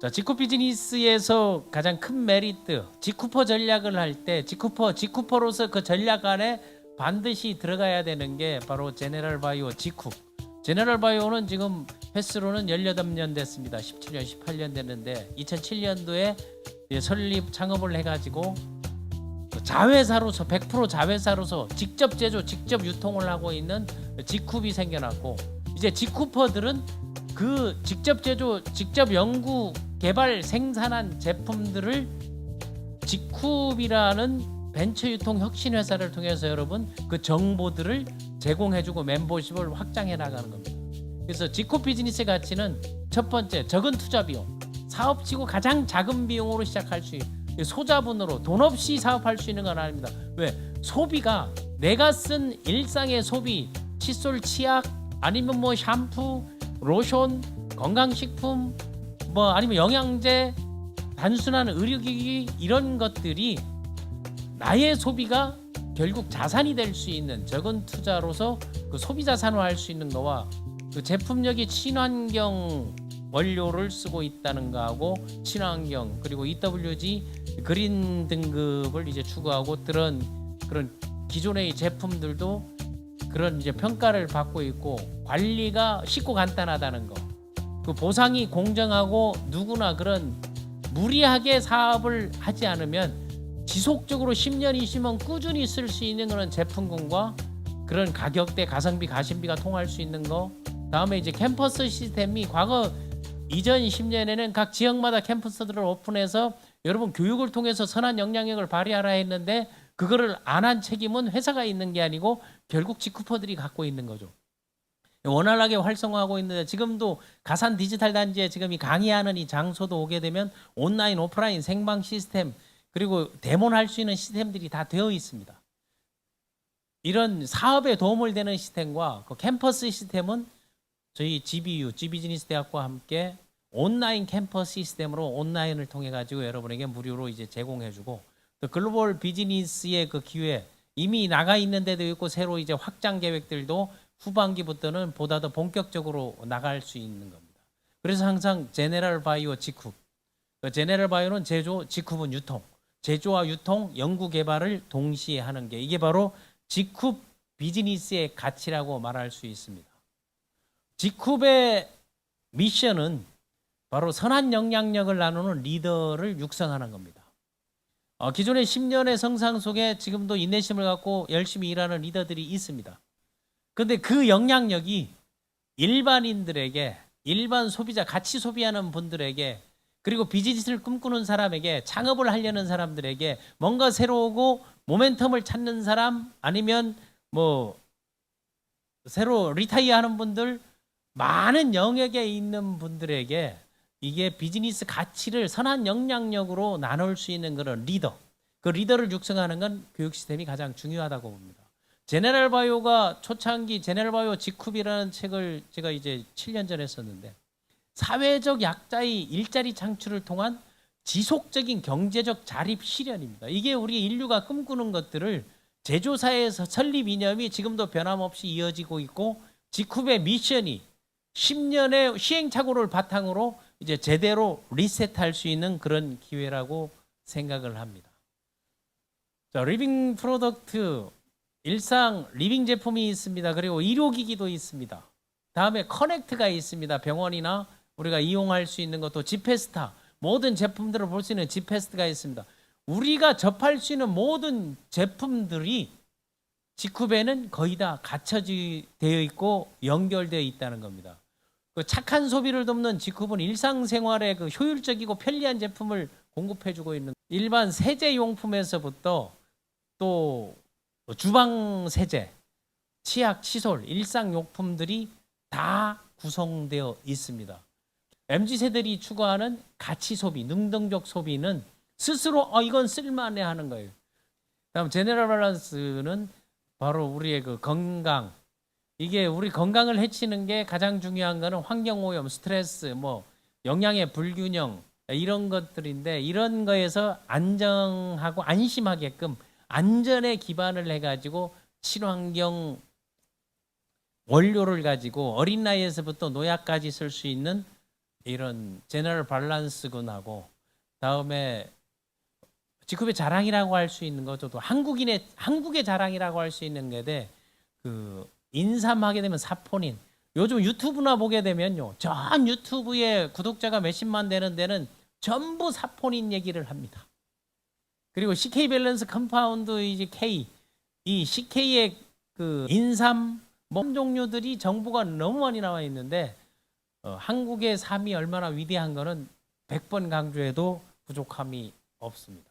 자, 지쿠 비즈니스에서 가장 큰 메리트, 지쿠퍼 전략을 할 때 지쿠퍼 지쿠퍼로서 그 전략 안에 반드시 들어가야 되는 게 바로 제네럴 바이오 지쿠. 제네럴 바이오는 지금 횟수로는 18년 됐습니다. 17년, 18년 됐는데 2007년도에 설립 창업을 해 가지고 자회사로서 100% 자회사로서 직접 제조, 직접 유통을 하고 있는 지쿱이 생겨났고 이제 지쿠퍼들은 그 직접 제조, 직접 연구, 개발, 생산한 제품들을 지쿱이라는 벤처 유통 혁신 회사를 통해서 여러분 그 정보들을 제공해주고 멤버십을 확장해 나가는 겁니다. 그래서 지코 비즈니스의 가치는 첫 번째 적은 투자 비용, 사업치고 가장 작은 비용으로 시작할 수 있는 소자본으로 돈 없이 사업할 수 있는 건 아닙니다. 왜 소비가 내가 쓴 일상의 소비, 칫솔, 치약 아니면 뭐 샴푸, 로션, 건강식품, 뭐 아니면 영양제, 단순한 의료기기 이런 것들이 나의 소비가 결국 자산이 될 수 있는 적은 투자로서 그 소비 자산화할 수 있는 거와 그 제품력이 친환경 원료를 쓰고 있다는 거하고 친환경 그리고 EWG 그린 등급을 이제 추구하고 그런 그런 기존의 제품들도 그런 이제 평가를 받고 있고 관리가 쉽고 간단하다는 거. 그 보상이 공정하고 누구나 그런 무리하게 사업을 하지 않으면 지속적으로 10년, 20년 꾸준히 쓸 수 있는 그런 제품군과 그런 가격대, 가성비, 가심비가 통할 수 있는 거. 다음에 이제 캠퍼스 시스템이 과거 이전 10년에는 각 지역마다 캠퍼스들을 오픈해서 여러분 교육을 통해서 선한 영향력을 발휘하라 했는데 그거를 안 한 책임은 회사가 있는 게 아니고 결국 지쿠퍼들이 갖고 있는 거죠. 원활하게 활성화하고 있는데 지금도 가산 디지털 단지에 지금 이 강의하는 이 장소도 오게 되면 온라인, 오프라인 생방 시스템 그리고 데모할 수 있는 시스템들이 다 되어 있습니다. 이런 사업에 도움을 되는 시스템과 그 캠퍼스 시스템은 저희 GBU, G비즈니스 대학과 함께 온라인 캠퍼스 시스템으로 온라인을 통해 가지고 여러분에게 무료로 이제 제공해주고 또 글로벌 비즈니스의 그 기회 이미 나가 있는 데도 있고 새로 이제 확장 계획들도 후반기부터는 보다 더 본격적으로 나갈 수 있는 겁니다. 그래서 항상 제네럴 바이오 지쿱, 그 제네럴 바이오는 제조, 지쿱은 유통, 제조와 유통, 연구 개발을 동시에 하는 게 이게 바로 지쿱 비즈니스의 가치라고 말할 수 있습니다. 지쿱의 미션은 바로 선한 영향력을 나누는 리더를 육성하는 겁니다. 어, 기존의 10년의 성상 속에 지금도 인내심을 갖고 열심히 일하는 리더들이 있습니다. 근데 그 영향력이 일반인들에게 일반 소비자 같이 소비하는 분들에게 그리고 비즈니스를 꿈꾸는 사람에게 창업을 하려는 사람들에게 뭔가 새로우고 모멘텀을 찾는 사람 아니면 뭐 새로 리타이어 하는 분들 많은 영역에 있는 분들에게 이게 비즈니스 가치를 선한 영향력으로 나눌 수 있는 그런 리더 그 리더를 육성하는 건 교육 시스템이 가장 중요하다고 봅니다. 제네럴 바이오가 초창기 제네럴 바이오 지쿱이라는 책을 제가 이제 7년 전에 썼는데 사회적 약자의 일자리 창출을 통한 지속적인 경제적 자립 실현입니다. 이게 우리 인류가 꿈꾸는 것들을 제조사에서 설립 이념이 지금도 변함없이 이어지고 있고 지쿱의 미션이 10년의 시행착오를 바탕으로 이제 제대로 리셋할 수 있는 그런 기회라고 생각을 합니다. 자, 리빙 프로덕트 일상 리빙 제품이 있습니다. 그리고 의료기기도 있습니다. 다음에 커넥트가 있습니다. 병원이나 우리가 이용할 수 있는 것도 지페스타 모든 제품들을 볼 수 있는 지페스트가 있습니다. 우리가 접할 수 있는 모든 제품들이 지쿠베는 거의 다 갖춰지되어 있고 연결되어 있다는 겁니다. 그 착한 소비를 돕는 지쿱은 일상생활에 그 효율적이고 편리한 제품을 공급해주고 있는 일반 세제 용품에서부터 또 주방 세제, 치약, 칫솔, 일상 용품들이 다 구성되어 있습니다. MZ 세대들이 추구하는 가치 소비, 능동적 소비는 스스로 어 이건 쓸만해 하는 거예요. 다음 제네럴 밸런스는 바로 우리의 그 건강, 이게 우리 건강을 해치는 게 가장 중요한 거는 환경 오염, 스트레스, 뭐 영양의 불균형 이런 것들인데 이런 거에서 안정하고 안심하게끔 안전에 기반을 해가지고 친환경 원료를 가지고 어린 나이에서부터 노약까지 쓸 수 있는 이런 제너럴 밸런스군하고 다음에 지급의 자랑이라고 할 수 있는 것도 또 한국인의 한국의 자랑이라고 할 수 있는 게돼. 그 인삼하게 되면 사포닌. 요즘 유튜브나 보게 되면요. 전 유튜브에 구독자가 몇십만 되는 데는 전부 사포닌 얘기를 합니다. 그리고 CK 밸런스 컴파운드 이제 K 이 CK의 그 인삼 몸 종류들이 정보가 너무 많이 나와 있는데 어, 한국의 삶이 얼마나 위대한 거는 100번 강조해도 부족함이 없습니다.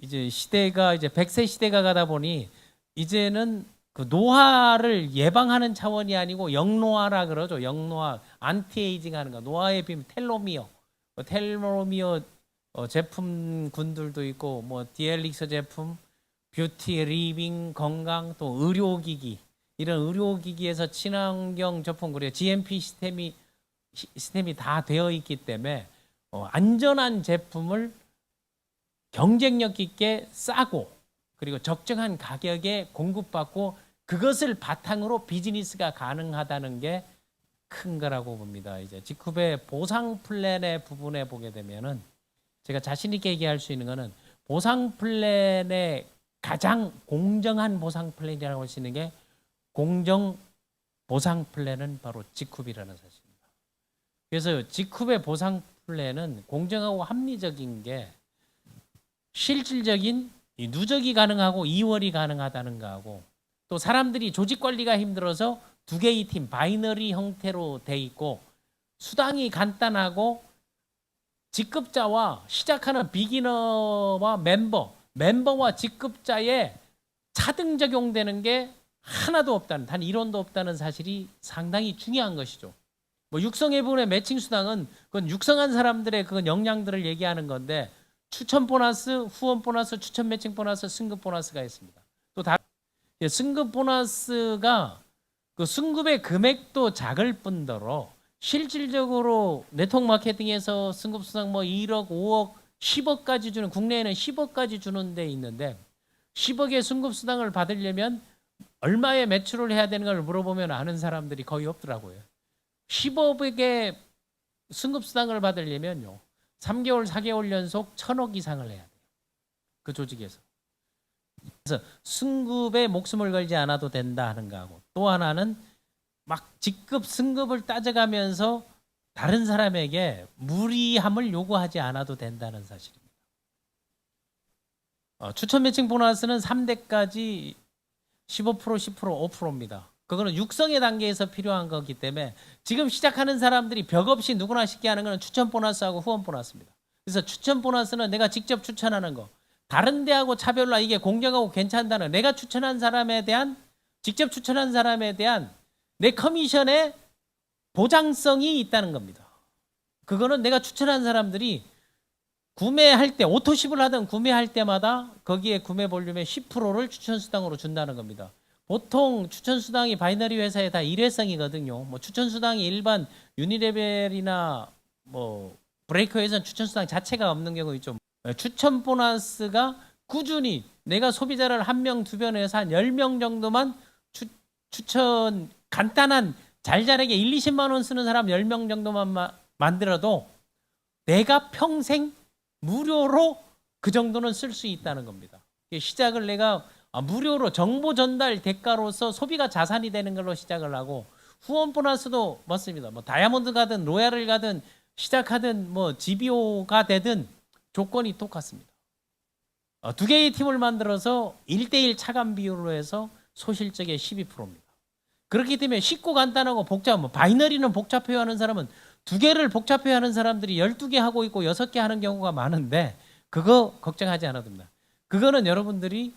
이제 시대가 이제 100세 시대가 가다 보니 이제는 그 노화를 예방하는 차원이 아니고 영노화라 그러죠. 영노화, 안티에이징 하는 거. 노화의 비밀 텔로미어. 뭐 텔로미어 어, 제품군들도 있고 뭐 디엘릭스 제품, 뷰티, 리빙, 건강 또 의료기기 이런 의료기기에서 친환경 제품 그리고 GMP 시스템이 시- 시스템이 다 되어 있기 때문에 어, 안전한 제품을 경쟁력 있게 싸고 그리고 적정한 가격에 공급받고 그것을 바탕으로 비즈니스가 가능하다는 게 큰 거라고 봅니다. 이제 지쿠베 보상 플랜의 부분에 보게 되면은 제가 자신 있게 얘기할 수 있는 거는 보상 플랜의 가장 공정한 보상 플랜이라고 할 수 있는 게 공정 보상 플랜은 바로 지쿱이라는 사실입니다. 그래서 지쿱의 보상 플랜은 공정하고 합리적인 게 실질적인 이 누적이 가능하고 이월이 가능하다는 거하고 또 사람들이 조직 관리가 힘들어서 두 개의 팀 바이너리 형태로 돼 있고 수당이 간단하고 직급자와 시작하는 비기너와 멤버, 멤버와 직급자의 차등 적용되는 게 하나도 없다는 단 1원도 없다는 사실이 상당히 중요한 것이죠. 뭐 육성해본의 매칭 수당은 그건 육성한 사람들의 그건 역량들을 얘기하는 건데 추천 보너스, 후원 보너스, 추천 매칭 보너스, 승급 보너스가 있습니다. 또 다, 예, 승급 보너스가 그 승급의 금액도 작을 뿐더러 실질적으로 네트워크 마케팅에서 승급 수당 뭐 1억, 5억, 10억까지 주는 국내에는 10억까지 주는 데 있는데 10억의 승급 수당을 받으려면 얼마의 매출을 해야 되는 걸 물어보면 아는 사람들이 거의 없더라고요. 10억의 승급 수당을 받으려면요. 3개월, 4개월 연속 1000억 이상을 해야 돼요. 그 조직에서. 그래서 승급에 목숨을 걸지 않아도 된다 하는 거하고 또 하나는 막 직급 승급을 따져가면서 다른 사람에게 무리함을 요구하지 않아도 된다는 사실입니다. 어, 추천 매칭 보너스는 3대까지 15% 10% 5%입니다. 그거는 육성의 단계에서 필요한 거기 때문에 지금 시작하는 사람들이 벽 없이 누구나 쉽게 하는 거는 추천 보너스하고 후원 보너스입니다. 그래서 추천 보너스는 내가 직접 추천하는 거. 다른 데하고 차별화 이게 공정하고 괜찮다는 내가 추천한 사람에 대한 직접 추천한 사람에 대한 내 커미션의 보장성이 있다는 겁니다. 그거는 내가 추천한 사람들이 구매할 때 오토십을 하든 구매할 때마다 거기에 구매 볼륨의 10%를 추천 수당으로 준다는 겁니다. 보통 추천 수당이 바이너리 회사에 다 일회성이거든요. 뭐 추천 수당이 일반 유니레벨이나 뭐 브레이커에서는 추천 수당 자체가 없는 경우 있죠. 추천 보너스가 꾸준히 내가 소비자를 한 명, 두 명에서 한 10명 정도만 추, 추천 간단한 잘잘하게 1, 20만 원 쓰는 사람 10명 정도만 마- 만들어도 내가 평생 무료로 그 정도는 쓸 수 있다는 겁니다. 시작을 내가 아, 무료로 정보 전달 대가로서 소비가 자산이 되는 걸로 시작을 하고 후원 보너스도 맞습니다. 뭐 다이아몬드 가든 로얄을 가든 시작하든 뭐 GBO가 되든 조건이 똑같습니다. 어, 두 개의 팀을 만들어서 1대1 차감 비율로 해서 소실적의 12%입니다. 그렇기 때문에 쉽고 간단하고 복잡, 뭐 바이너리는 복잡해 하는 사람은 두 개를 복잡해 하는 사람들이 12개 하고 있고 6개 하는 경우가 많은데 그거 걱정하지 않아도 됩니다. 그거는 여러분들이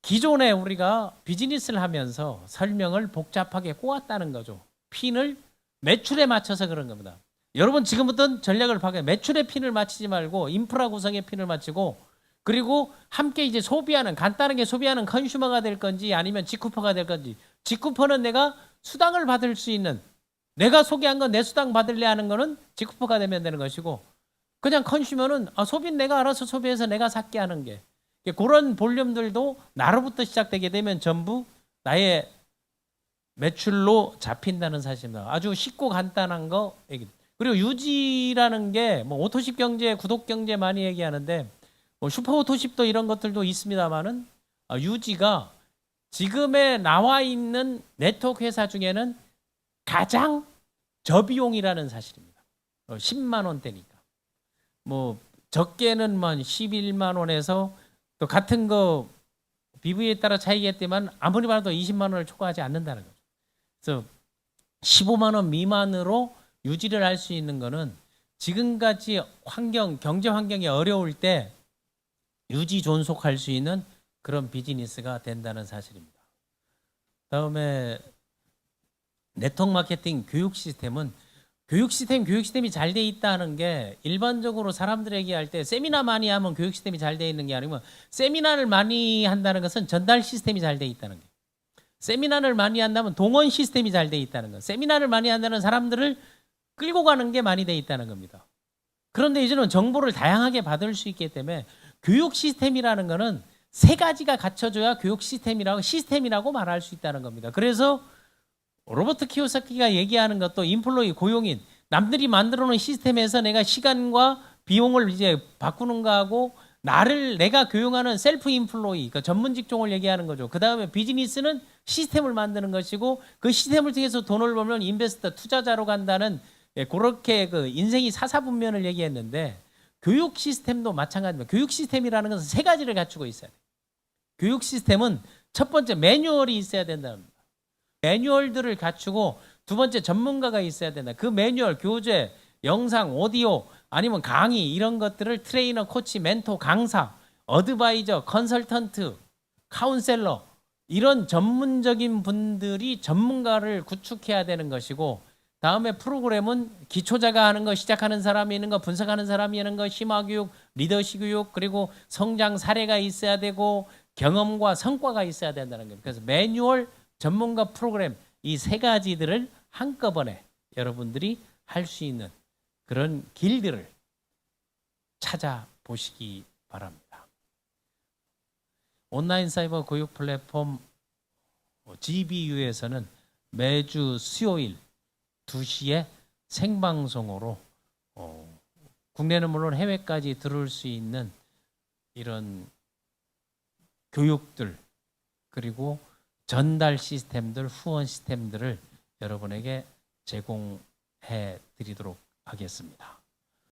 기존에 우리가 비즈니스를 하면서 설명을 복잡하게 꼬았다는 거죠. 핀을 매출에 맞춰서 그런 겁니다. 여러분 지금부터는 전략을 바꿔 매출의 핀을 맞추지 말고 인프라 구성의 핀을 맞추고 그리고 함께 이제 소비하는 간단하게 소비하는 컨슈머가 될 건지 아니면 직쿠퍼가 될 건지 직쿠퍼는 내가 수당을 받을 수 있는 내가 소개한 건 내 수당 받을래 하는 거는 직쿠퍼가 되면 되는 것이고 그냥 컨슈머는 아, 소비는 내가 알아서 소비해서 내가 샀게 하는 게 그런 볼륨들도 나로부터 시작되게 되면 전부 나의 매출로 잡힌다는 사실입니다. 아주 쉽고 간단한 거 얘기. 그리고 유지라는 게 뭐 오토십 경제, 구독 경제 많이 얘기하는데 뭐 슈퍼 오토십도 이런 것들도 있습니다만은 아, 유지가 지금에 나와 있는 네트워크 회사 중에는 가장 저비용이라는 사실입니다. 어, 10만 원대니까. 뭐 적게는 만 11만 원에서 또 같은 거 BV에 따라 차이겠지만 아무리 봐도 20만 원을 초과하지 않는다는 거죠. 그래서 15만 원 미만으로 유지를 할 수 있는 거는 지금같이 환경 경제 환경이 어려울 때 유지 존속할 수 있는 그런 비즈니스가 된다는 사실입니다. 다음에 네트워크 마케팅 교육 시스템은 교육 시스템 교육 시스템이 잘 돼 있다는 게 일반적으로 사람들에게 얘기할 때 세미나 많이 하면 교육 시스템이 잘 돼 있는 게 아니고 세미나를 많이 한다는 것은 전달 시스템이 잘 돼 있다는 게 세미나를 많이 한다면 동원 시스템이 잘 돼 있다는 거 세미나를 많이 한다는 사람들을 끌고 가는 게 많이 돼 있다는 겁니다. 그런데 이제는 정보를 다양하게 받을 수 있기 때문에 교육 시스템이라는 거는 세 가지가 갖춰져야 교육 시스템이라고 시스템이라고 말할 수 있다는 겁니다. 그래서 로버트 키오사키가 얘기하는 것도 인플로이 고용인 남들이 만들어 놓은 시스템에서 내가 시간과 비용을 이제 바꾸는 거하고 나를 내가 교육하는 셀프 인플로이 그러니까 전문 직종을 얘기하는 거죠. 그다음에 비즈니스는 시스템을 만드는 것이고 그 시스템을 통해서 돈을 벌면 인베스터 투자자로 간다는 예, 그렇게 그 인생이 사사분면을 얘기했는데 교육 시스템도 마찬가지입니다. 교육 시스템이라는 것은 세 가지를 갖추고 있어야 돼요. 교육 시스템은 첫 번째 매뉴얼이 있어야 된다는. 매뉴얼들을 갖추고 두 번째 전문가가 있어야 된다. 그 매뉴얼, 교재, 영상, 오디오 아니면 강의 이런 것들을 트레이너, 코치, 멘토, 강사, 어드바이저, 컨설턴트, 카운셀러 이런 전문적인 분들이 전문가를 구축해야 되는 것이고 다음에 프로그램은 기초자가 하는 거 시작하는 사람이 있는 거 분석하는 사람이 있는 거 심화 교육, 리더십 교육 그리고 성장 사례가 있어야 되고 경험과 성과가 있어야 된다는 겁니다. 그래서 매뉴얼 전문가 프로그램 이 세 가지들을 한꺼번에 여러분들이 할 수 있는 그런 길들을 찾아보시기 바랍니다. 온라인 사이버 교육 플랫폼 GBU에서는 매주 수요일 2시에 생방송으로 어, 국내는 물론 해외까지 들을 수 있는 이런 교육들 그리고 전달 시스템들, 후원 시스템들을 여러분에게 제공해 드리도록 하겠습니다.